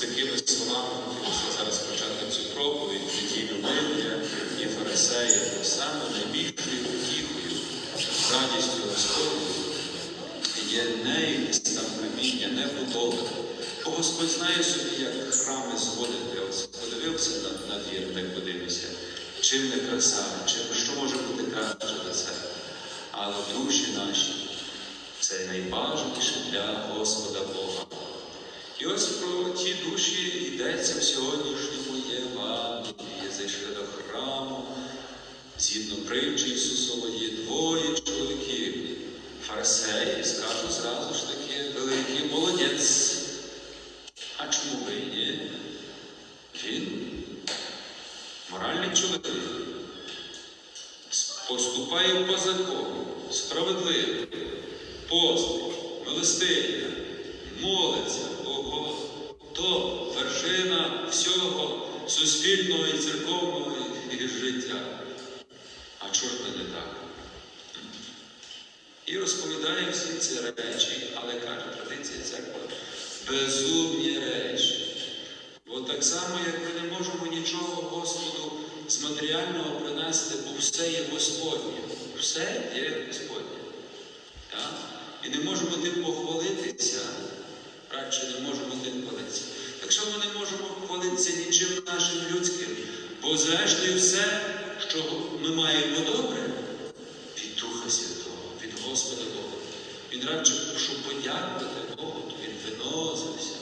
такими словами хотілося зараз почати цю проповідь неділю мир'я і фарисея, бо саме найбільшою утіхою, радістю Господною є не там не будови. Бо Господь знає собі, як храми зводити. Подивився на, на двір, так подивився, чим не краса, чим, що може бути краще за це. Але душі наші це найбажаніше для Господа Бога. І ось про ті душі йдеться в сьогоднішньому Євангелії. Зайшли до храму, згідно притчі Ісусової, двоє чоловіків. Фарисеї, скажу зразу ж таки, суспільного і церковного і життя. А ми не так? І розповідає всі ці речі, але каже традиція церкви, безумні речі. Бо так само, як ми не можемо нічого Господу з матеріального принести, бо все є Господнє. Все є Господнє. Так? І не можемо тим похвалитися, радше не можемо тим хвалитися. Так що ми не можемо хвалитися нічим нашим людським, бо зрештою все, що ми маємо добре, від Духа Святого, від Господа Бога. Він радше, щоб подякувати Богу, то він виносився.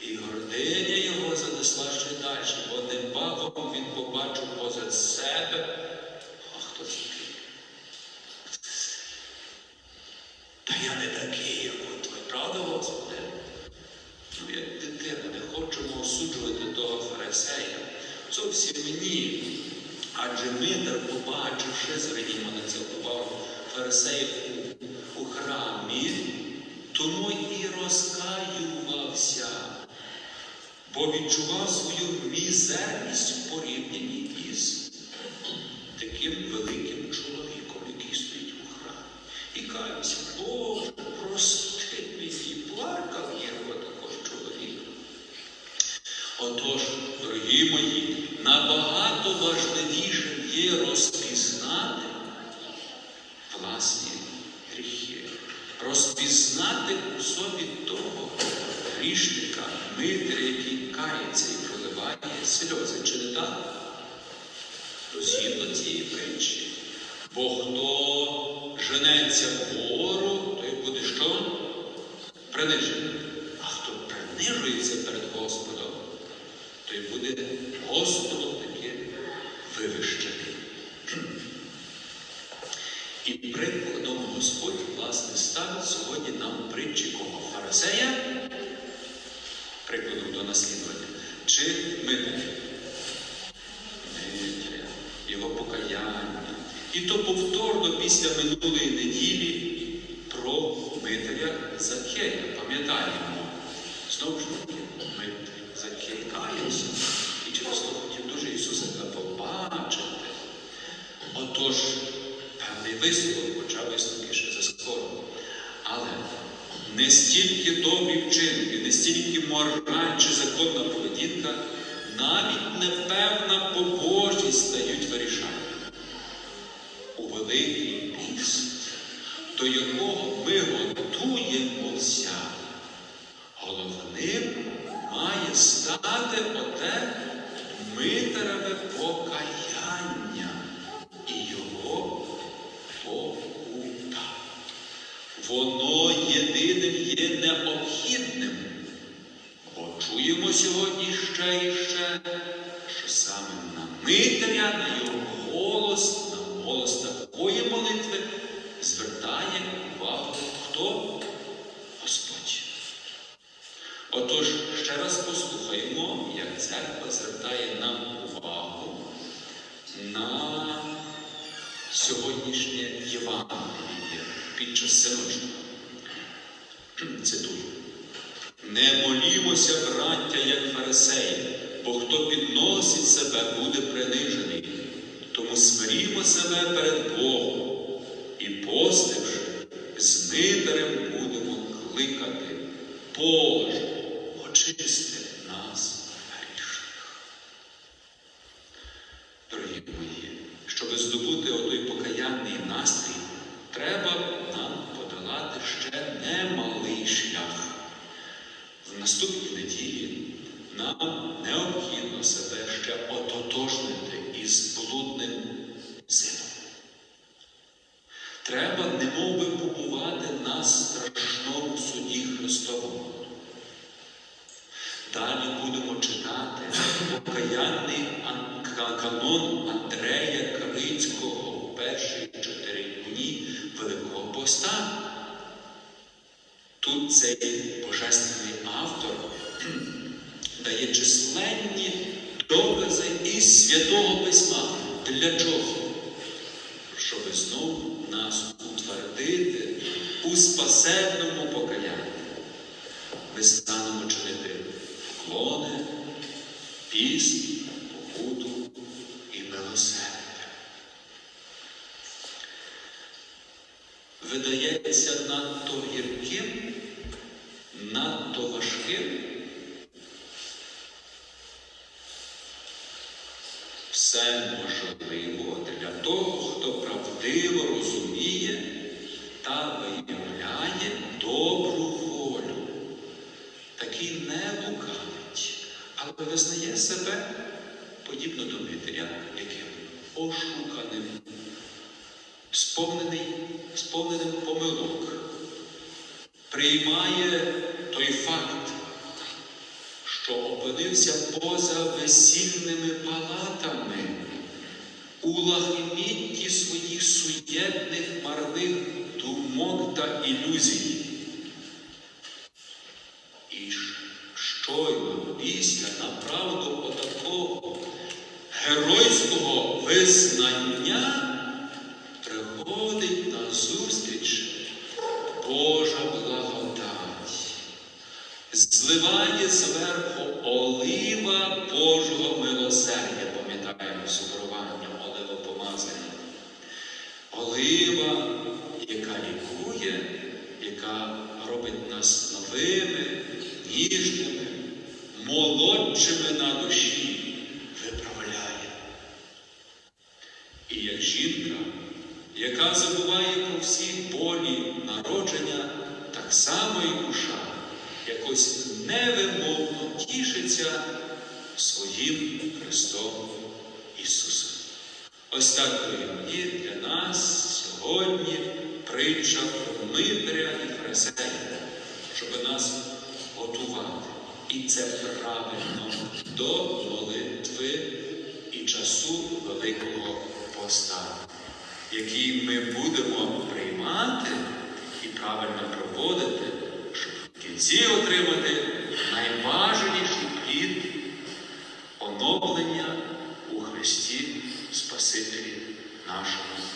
І гординя його того. Зовсім ні. Адже Митер, побачивши, звернімо на увагу, фарисеїв у храмі, тому і розкаювався, бо відчував свою мізерність важливішим є розпізнати власні гріхи, розпізнати у собі того грішника, митаря, який кається і проливає сльози. Чи не так? То згідно цієї притчі. Бо хто женеться вгору, той буде що? Принижений. А хто принижується перед Господом, той буде Господом вивищений. І прикладом Господь, власне, ставить сьогодні нам притчі кого? Фарисея, прикладом до наслідування, чи Митаря? Митря, його покаяння. І то повторно після минулої неділі про Митря Закея. Пам'ятаємо, знову ж таки, Митря Закей і через то Ісуса побачити. Отож, певний висновок, хоча висновки ще заскоро. Але не стільки добрі вчинки, не стільки мораль чи законна поведінка, навіть непевна побожність стають вирішальними. У Великий піст, до якого ми готуємося, головним має стати оте митереве покаяння і його покута. Воно єдиним є необхідним. Бо чуємо сьогодні ще і ще, що саме на Митря, на його голос, на голос такої молитви звертає увагу хто? Господь. Отож, ще раз послухаємо, церква звертає нам увагу на сьогоднішнє Євангеліє під час синочного. Цитую. Не молімося, браття, як фарисеї, бо хто підносить себе, буде принижений. Тому смирімо себе перед Богом і постивши, з митарем будемо кликати. Боже, очисти наступній неділі нам необхідно себе ще ототожнити із блудним сином. Треба немов би побувати на страшному суді Христовому. Далі будемо читати покаянний канон Андрея Крицького у перші чотири дні Великого Поста. Тут цей божественний автор дає численні докази із Святого Письма. Для чого? Щоб знову нас утвердити у спасенному покаянні. Ми станемо чинити поклони, піст, покуту і милосердя. Видається надто гірким, надто важким. Все можливо для того, хто правдиво розуміє та виявляє добру волю. Такий не лукавить, але визнає себе подібно до Дмитрія, яким ошуканим, сповнений, сповненим помилок, приймає той факт, що опинився поза весільними палатами у лагмітті своїх суєтних марних думок та ілюзій. І щойно після направду отакого геройського визнання приходить на зустріч Божа зливає зверху олива Божого милосердя, пам'ятаємо супровання оливопомазання. Олива, яка лікує, яка робить нас новими, ніжними, молодшими на душі, виправляє. І як жінка, яка забуває про всі болі народження, так само і душа якось невимовно тішиться своїм Христом Ісусом. Ось так дорогі для нас сьогодні притча про Дмитря і Фарисея, щоб нас готувати. І це правильно до молитви і часу Великого Поста, який ми будемо приймати і правильно проводити, кінці отримати найбажаніший плід оновлення у Христі Спасителі нашого.